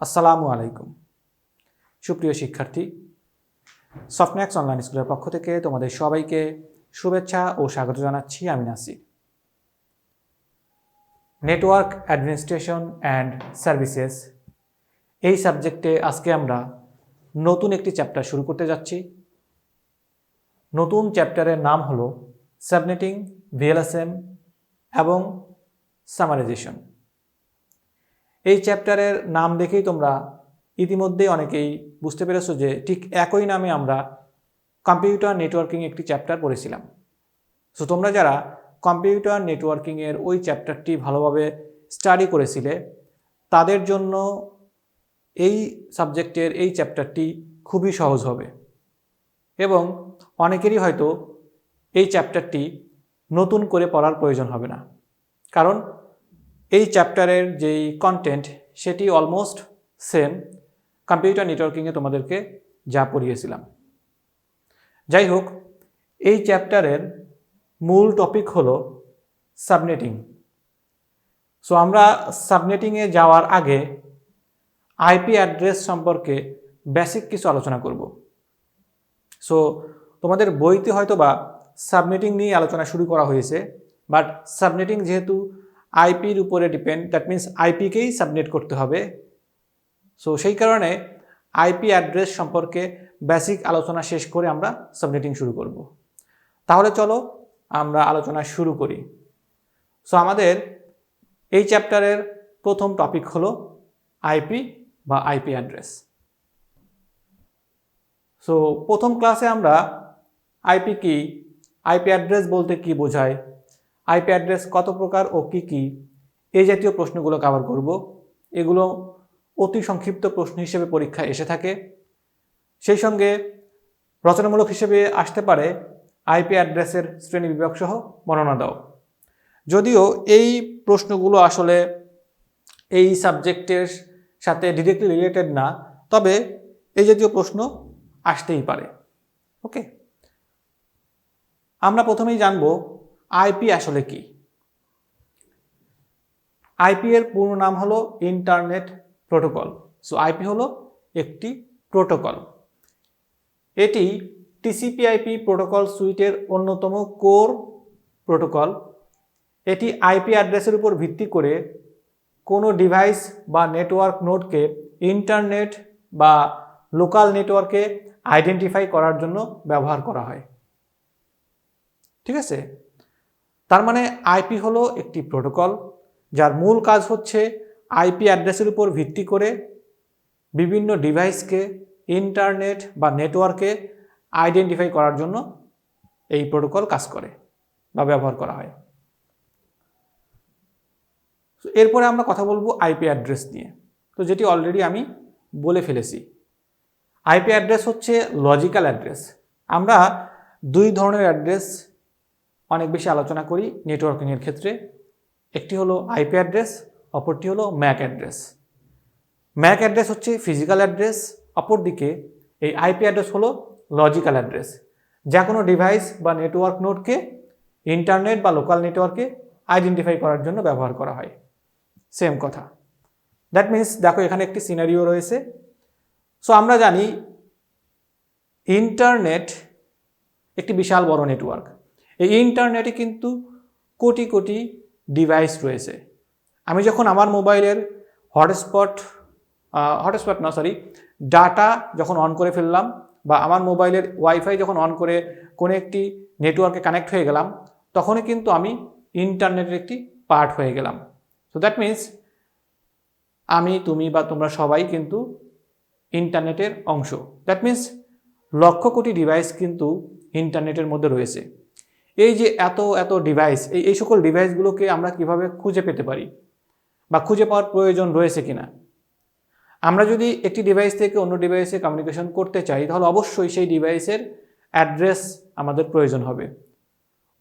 আসসালামু আলাইকুম। সুপ্রিয় শিক্ষার্থী সফটম্যাক্স অনলাইন স্কুলের পক্ষ থেকে তোমাদের সবাইকে শুভেচ্ছা ও স্বাগত জানাচ্ছি আমি Nasir. Network administration and services এই সাবজেক্টে আজকে আমরা নতুন একটি চ্যাপ্টার শুরু করতে যাচ্ছি। নতুন চ্যাপ্টারের নাম হলো সাবনেটিং ভিএলএসএম এবং সামারাইজেশন এই চ্যাপ্টারের নাম দেখেই তোমরা ইতিমধ্যেই অনেকেই বুঝতে পেরেছ যে ঠিক একই নামে আমরা কম্পিউটার নেটওয়ার্কিং একটি চ্যাপ্টার পড়েছিলাম। সো তোমরা যারা কম্পিউটার নেটওয়ার্কিংয়ের ওই চ্যাপ্টারটি ভালোভাবে স্টাডি করেছিলে, তাদের জন্য এই সাবজেক্টের এই চ্যাপ্টারটি খুবই সহজ হবে। এবং অনেকেরই হয়তো এই চ্যাপ্টারটি নতুন করে পড়ার প্রয়োজন হবে না। কারণ এই চ্যাপ্টারের যেই কন্টেন্ট সেটি অলমোস্ট সেম কম্পিউটার নেটওয়ার্কিংয়ে তোমাদেরকে যা পড়িয়েছিলাম। যাই হোক, এই চ্যাপ্টারের মূল টপিক হলো সাবনেটিং সো আমরা সাবনেটিংয়ে যাওয়ার আগে আইপি অ্যাড্রেস সম্পর্কে বেসিক কিছু আলোচনা করব। সো তোমাদের বইতে হয়তো বা সাবনেটিং নিয়ে আলোচনা শুরু করা হয়েছে বাট সাবনেটিং যেহেতু আইপির উপরে ডিপেন্ড দ্যাট মিন্স আইপিকেই সাবমিট করতে হবে। সো সেই কারণে আইপি অ্যাড্রেস সম্পর্কে বেসিক আলোচনা শেষ করে আমরা সাবমিটিং শুরু করব। তাহলে চলো আমরা আলোচনা শুরু করি। সো আমাদের এই চ্যাপ্টারের প্রথম টপিক হলো আইপি বা আইপি অ্যাড্রেস সো প্রথম ক্লাসে আমরা আইপি কি আইপি অ্যাড্রেস বলতে কি বোঝায়? আইপি অ্যাড্রেস কত প্রকার ও কি কি? এই জাতীয় প্রশ্নগুলো কভার করব। এগুলো অতি সংক্ষিপ্ত প্রশ্ন হিসেবে পরীক্ষায় এসে থাকে। সেই সঙ্গে রচনামূলক হিসেবে আসতে পারে আইপি অ্যাড্রেসের শ্রেণি বিভাগ সহ বর্ণনা দাও। যদিও এই প্রশ্নগুলো আসলে এই সাবজেক্টের সাথে ডিরেক্টলি রিলেটেড না, তবে এই জাতীয় প্রশ্ন আসতেই পারে। ওকে আমরা প্রথমেই জানব আইপি আসলে কি? আইপি এর পূর্ণ নাম হলো ইন্টারনেট প্রোটোকল। সো আইপি হলো একটি প্রোটোকল। এটি টিসিপি আইপি প্রোটোকল সুইটের অন্যতম কোর প্রোটোকল। এটি আইপি অ্যাড্রেসের উপর ভিত্তি করে কোনো ডিভাইস বা নেটওয়ার্ক নোডকে ইন্টারনেট বা লোকাল নেটওয়ার্কে আইডেন্টিফাই করার জন্য ব্যবহার করা হয়। ঠিক আছে? তার মানে আইপি হলো একটি প্রোটোকল, যার মূল কাজ হচ্ছে আইপি অ্যাড্রেসের উপর ভিত্তি করে বিভিন্ন ডিভাইসকে, ইন্টারনেট বা নেটওয়ার্কে আইডেন্টিফাই করার জন্য এই প্রোটোকল কাজ করে বা ব্যবহার করা হয়। এরপরে আমরা কথা বলব আইপি অ্যাড্রেস নিয়ে। তো যেটি অলরেডি আমি বলে ফেলেছি। আইপি অ্যাড্রেস হচ্ছে লজিক্যাল অ্যাড্রেস। আমরা দুই ধরনের অ্যাড্রেস অনেক বেশি আলোচনা করি নেটওয়ার্কিংয়ের ক্ষেত্রে। একটি হলো আইপি অ্যাড্রেস অপরটি হলো ম্যাক অ্যাড্রেস ম্যাক অ্যাড্রেস হচ্ছে ফিজিক্যাল অ্যাড্রেস অপরদিকে এই আইপি অ্যাড্রেস হলো লজিক্যাল অ্যাড্রেস যা কোনো ডিভাইস বা নেটওয়ার্ক নোটকে ইন্টারনেট বা লোকাল নেটওয়ার্কে আইডেন্টিফাই করার জন্য ব্যবহার করা হয়। সেম কথা। দ্যাট মিন্স দেখো এখানে একটি সিনারিও রয়েছে। সো আমরা জানি ইন্টারনেট একটি বিশাল বড় নেটওয়ার্ক এই ইন্টারনেটে কিন্তু কোটি কোটি ডিভাইস রয়েছে। আমি যখন আমার মোবাইলের হটস্পট হটস্পট না সরি ডাটা যখন অন করে ফেললাম বা আমার মোবাইলের ওয়াইফাই যখন অন করে কোনো একটি নেটওয়ার্কে কানেক্ট হয়ে গেলাম, তখনই কিন্তু আমি ইন্টারনেটের একটি পার্ট হয়ে গেলাম। সো দ্যাট মিন্স আমি, তুমি বা তোমরা সবাই কিন্তু ইন্টারনেটের অংশ। That means lakh crore device কিন্তু ইন্টারনেটের মধ্যে রয়েছে। এই যে এত এত ডিভাইস এই এই সকল ডিভাইসগুলোকে আমরা কীভাবে খুঁজে পেতে পারি? বা খুঁজে পাওয়ার প্রয়োজন রয়েছে কিনা? আমরা যদি একটি ডিভাইস থেকে অন্য ডিভাইসে কমিউনিকেশন করতে চাই, তাহলে অবশ্যই সেই ডিভাইসের অ্যাড্রেস আমাদের প্রয়োজন হবে।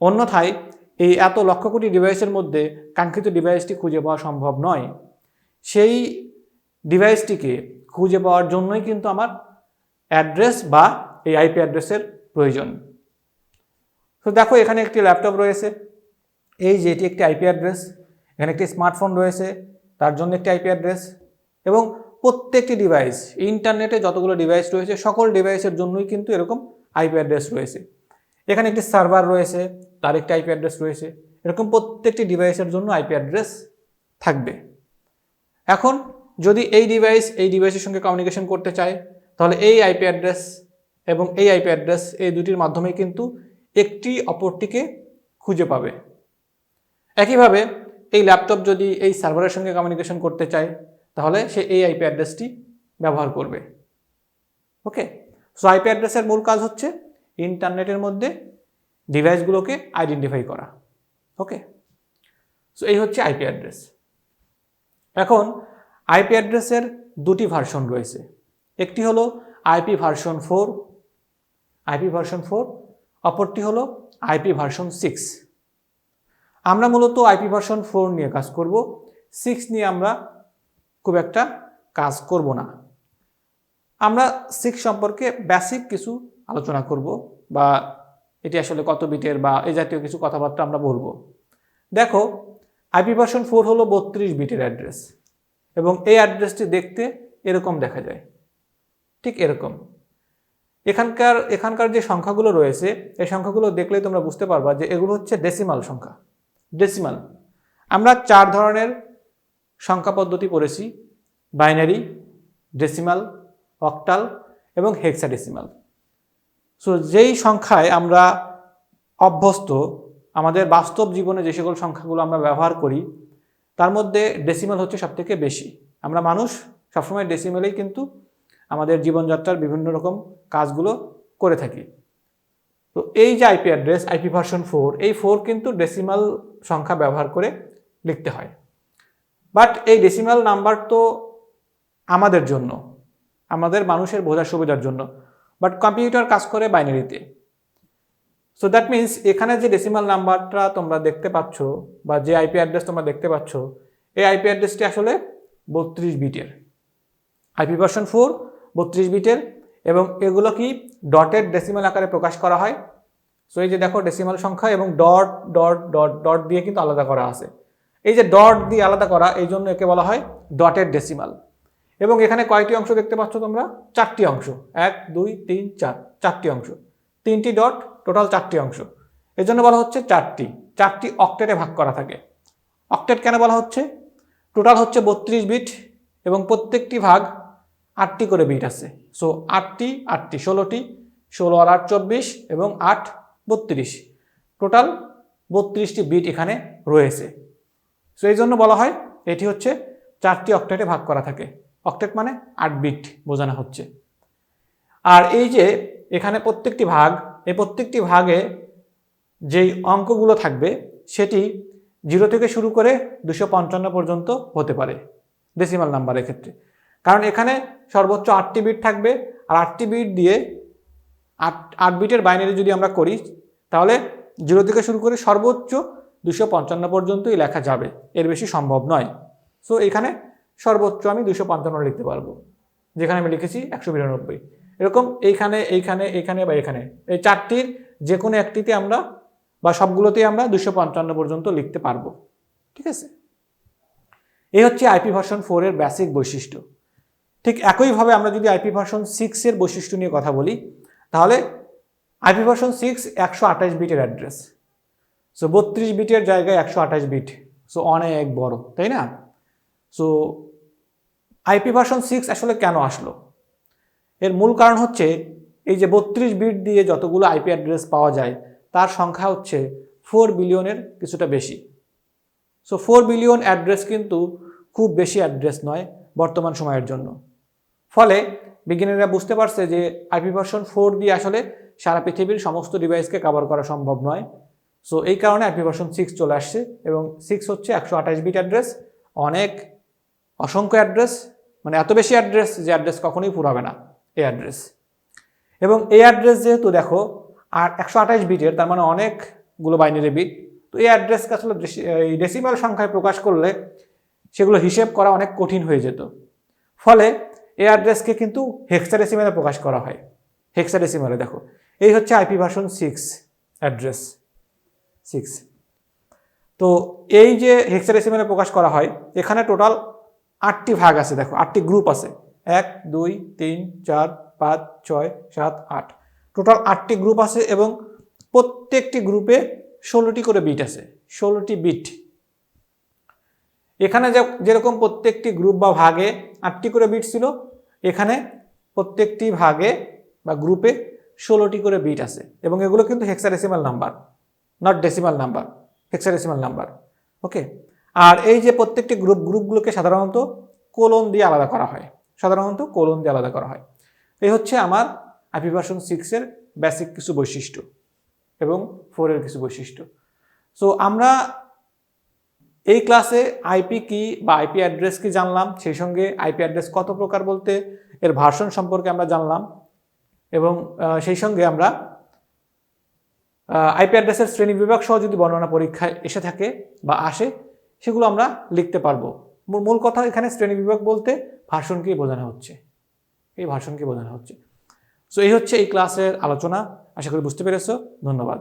অন্যথায়, এই এত লক্ষ কোটি ডিভাইসের মধ্যে কাঙ্ক্ষিত ডিভাইসটি খুঁজে পাওয়া সম্ভব নয়। সেই ডিভাইসটিকে খুঁজে পাওয়ার জন্যই কিন্তু আমার অ্যাড্রেস বা এই আইপি অ্যাড্রেসের প্রয়োজন। তো দেখো এখানে একটি ল্যাপটপ রয়েছে। এই যে এটি একটি আইপি অ্যাড্রেস এখানে একটি স্মার্টফোন রয়েছে, তার জন্য একটি আইপি অ্যাড্রেস এবং প্রত্যেকটি ডিভাইস ইন্টারনেটে যতগুলো ডিভাইস রয়েছে, সকল ডিভাইসের জন্যই কিন্তু এরকম আইপি অ্যাড্রেস রয়েছে। এখানে একটি সার্ভার রয়েছে, তার একটি আইপি অ্যাড্রেস রয়েছে। এরকম প্রত্যেকটি ডিভাইসের জন্য আইপি অ্যাড্রেস থাকবে। এখন যদি এই ডিভাইস এই ডিভাইসের সঙ্গে কমিউনিকেশন করতে চায়, তাহলে এই আইপি অ্যাড্রেস এবং এই আইপি অ্যাড্রেস এই দুটির মাধ্যমে কিন্তু একটি অপরটিকে খুঁজে পাবে। একইভাবে এই ল্যাপটপ যদি এই সার্ভারের সঙ্গে কমিউনিকেশন করতে চায়, তাহলে সে এই আইপি অ্যাড্রেসটি ব্যবহার করবে। ওকে? সো আইপি অ্যাড্রেসের মূল কাজ হচ্ছে ইন্টারনেটের মধ্যে ডিভাইসগুলোকে আইডেন্টিফাই করা। ওকে? সো এই হচ্ছে আইপি অ্যাড্রেস এখন আইপি অ্যাড্রেসের দুটি ভার্সন রয়েছে। একটি হলো IP version four IP version four অপরটি হলো আইপি ভার্সন সিক্স। আমরা মূলত আইপি ভার্সন ফোর নিয়ে কাজ করব। সিক্স নিয়ে আমরা খুব একটা কাজ করব না। আমরা সিক্স সম্পর্কে বেসিক কিছু আলোচনা করব বা এটি আসলে কত বিটের বা এই জাতীয় কিছু কথাবার্তা আমরা বলব। দেখো আইপি ভার্সন ফোর হলো বত্রিশ বিটের অ্যাড্রেস এবং এই অ্যাড্রেসটি দেখতে এরকম দেখা যায়। ঠিক এরকম। এখানকার এখানকার যে সংখ্যাগুলো রয়েছে, এই সংখ্যাগুলো দেখলেই তোমরা বুঝতে পারবা যে এগুলো হচ্ছে ডেসিমাল সংখ্যা। ডেসিমাল আমরা চার ধরনের সংখ্যা পদ্ধতি পড়েছি বাইনারি ডেসিমাল অক্টাল এবং হেক্সাডেসিমাল সো যেই সংখ্যায় আমরা অভ্যস্ত, আমাদের বাস্তব জীবনে যে সকল সংখ্যাগুলো আমরা ব্যবহার করি, তার মধ্যে ডেসিমাল হচ্ছে সবথেকে বেশি। আমরা মানুষ সবসময় ডেসিমেলেই কিন্তু আমাদের জীবনযাত্রার বিভিন্ন রকম কাজগুলো করে থাকি। তো এই যে IP address IP version four এই ফোর কিন্তু ডেসিমাল সংখ্যা ব্যবহার করে লিখতে হয়। বাট এই ডেসিমাল নাম্বার তো আমাদের জন্য, আমাদের মানুষের বোঝার সুবিধার জন্য। বাট কম্পিউটার কাজ করে বাইনারিতে। সো দ্যাট মিন্স এখানে যে ডেসিমাল নাম্বারটা তোমরা দেখতে পাচ্ছ, বা যে আইপি অ্যাড্রেস তোমরা দেখতে পাচ্ছ, এই আইপি অ্যাড্রেসটি আসলে বত্রিশ বিটের আইপি ভার্সন ফোর বত্রিশ বিটের এবং এগুলো কি ডটেড ডেসিমাল আকারে প্রকাশ করা হয়? সো এই যে দেখো ডেসিমাল সংখ্যা এবং ডট ডট ডট ডট দিয়ে কিন্তু আলাদা করা আছে। এই যে ডট দিয়ে আলাদা করা, এই জন্য একে বলা হয় ডটেড ডেসিমাল। এবং এখানে কয়টি অংশ দেখতে পাচ্ছ তোমরা? চারটি অংশ। এক, দুই, তিন, চার, চারটি অংশ। তিনটি ডট, টোটাল চারটি অংশ। এর জন্য বলা হচ্ছে চারটি। চারটি অক্টেটে ভাগ করা থাকে। অক্টেট কেন বলা হচ্ছে? টোটাল হচ্ছে বত্রিশ বিট এবং প্রত্যেকটি ভাগ আটটি করে বিট আছে। সো আটটি আটটি, ষোলোটি, ষোলো আর আট চব্বিশ এবং আট বত্রিশ। টোটাল বত্রিশটি বিট এখানে রয়েছে। সো এই জন্য বলা হয় এটি হচ্ছে চারটি অক্টেটে ভাগ করা থাকে। অক্টেট মানে আট বিট বোঝানো হচ্ছে। আর এই যে এখানে প্রত্যেকটি ভাগ, এই প্রত্যেকটি ভাগে যেই অঙ্কগুলো থাকবে, সেটি জিরো থেকে শুরু করে দুশো পঞ্চান্ন পর্যন্ত হতে পারে। ডেসিমাল নাম্বারের ক্ষেত্রে। কারণ এখানে সর্বোচ্চ আটটি বিট থাকবে, আর আটটি বিট দিয়ে আট আট বিটের বাইনারি যদি আমরা করি, তাহলে জিরো থেকে শুরু করে সর্বোচ্চ দুশো পঞ্চান্ন পর্যন্তই লেখা যাবে। এর বেশি সম্ভব নয়। সো এখানে সর্বোচ্চ আমি দুশো পঞ্চান্ন লিখতে পারব, যেখানে আমি লিখেছি একশো বিরানব্বই। এরকম এইখানে এইখানে এইখানে বা এখানে। এই চারটির যে কোনো একটিতে আমরা বা সবগুলোতেই আমরা দুশো পঞ্চান্ন পর্যন্ত লিখতে পারব। ঠিক আছে? এই হচ্ছে আইপি ভার্সন ফোরের বেসিক বৈশিষ্ট্য। ঠিক একইভাবে আমরা যদি আইপি ভার্সন সিক্সের বৈশিষ্ট্য নিয়ে কথা বলি, তাহলে আইপি ভার্সন সিক্স একশো আঠাশ বিটের অ্যাড্রেস সো বত্রিশ বিটের জায়গায় একশো আঠাশ বিট সো অনেক বড়, তাই না? সো আইপি ভার্সন সিক্স আসলে কেন আসলো? এর মূল কারণ হচ্ছে, এই যে বত্রিশ বিট দিয়ে যতগুলো আইপি অ্যাড্রেস পাওয়া যায়, তার সংখ্যা হচ্ছে ফোর বিলিয়নের কিছুটা বেশি। সো ফোর বিলিয়ন অ্যাড্রেস কিন্তু খুব বেশি অ্যাড্রেস নয় বর্তমান সময়ের জন্য। ফলে বিজ্ঞানীরা বুঝতে পারছে যে আইপি ভার্সন ফোর দিয়ে আসলে সারা পৃথিবীর সমস্ত ডিভাইসকে কভার করা সম্ভব নয়। সো এই কারণে আইপি ভার্সন সিক্স চলে আসছে এবং সিক্স হচ্ছে একশো আঠাশ বিট অ্যাড্রেস অনেক অসংখ্য অ্যাড্রেস মানে এত বেশি অ্যাড্রেস যে অ্যাড্রেস কখনোই পুরাবে না, এই অ্যাড্রেস এবং এই অ্যাড্রেস যেহেতু দেখো, আর একশো আঠাশ বিটের তার মানে অনেকগুলো বাইনারি বিট তো এই অ্যাড্রেসকে আসলে এই ডেসিমাল সংখ্যায় প্রকাশ করলে সেগুলো হিসেব করা অনেক কঠিন হয়ে যেত। ফলে এই অ্যাড্রেসকে কিন্তু হেক্সাডেসিমালে প্রকাশ করা হয়। হেক্সাডেসিমালে দেখো। এই হচ্ছে IP version six address six তো এই যে হেক্সাডেসিমালে প্রকাশ করা হয়, এখানে টোটাল আটটি ভাগ আছে, দেখো। আটটি গ্রুপ আছে। এক, দুই, তিন, চার, পাঁচ, ছয়, সাত, আট। টোটাল আটটি গ্রুপ আছে এবং প্রত্যেকটি গ্রুপে ষোলোটি করে বিট আছে। ষোলোটি বিট এখানে যেরকম প্রত্যেকটি গ্রুপ বা ভাগে আটটি করে বিট ছিল, এখানে প্রত্যেকটি ভাগে বা গ্রুপে ষোলোটি করে বিট আছে। এবং এগুলো কিন্তু hexadecimal number not decimal number hexadecimal number okay আর এই যে প্রত্যেকটি গ্রুপ গ্রুপগুলোকে সাধারণত কোলন দিয়ে আলাদা করা হয়। সাধারণত কোলন দিয়ে আলাদা করা হয়। এই হচ্ছে আমার আইপি ভার্সন সিক্সের বেসিক কিছু বৈশিষ্ট্য এবং ফোরের কিছু বৈশিষ্ট্য। সো আমরা এই ক্লাসে আইপি কি বা আইপি অ্যাড্রেস কি জানলাম? সেই সঙ্গে আইপি অ্যাড্রেস কত প্রকার বলতে? এর ভার্সন সম্পর্কে আমরা জানলাম। এবং সেই সঙ্গে আমরা আইপি অ্যাড্রেসের শ্রেণি বিভাগ সহ যদি বর্ণনা পরীক্ষায় এসে থাকে বা আসে, সেগুলো আমরা লিখতে পারব। মূল কথা এখানে শ্রেণি বিভাগ বলতে ভার্সনকেই বোঝানো হচ্ছে। এই ভার্সনকে বোঝানো হচ্ছে। সো এই হচ্ছে এই ক্লাসের আলোচনা। আশা করি বুঝতে পেরেছ। ধন্যবাদ।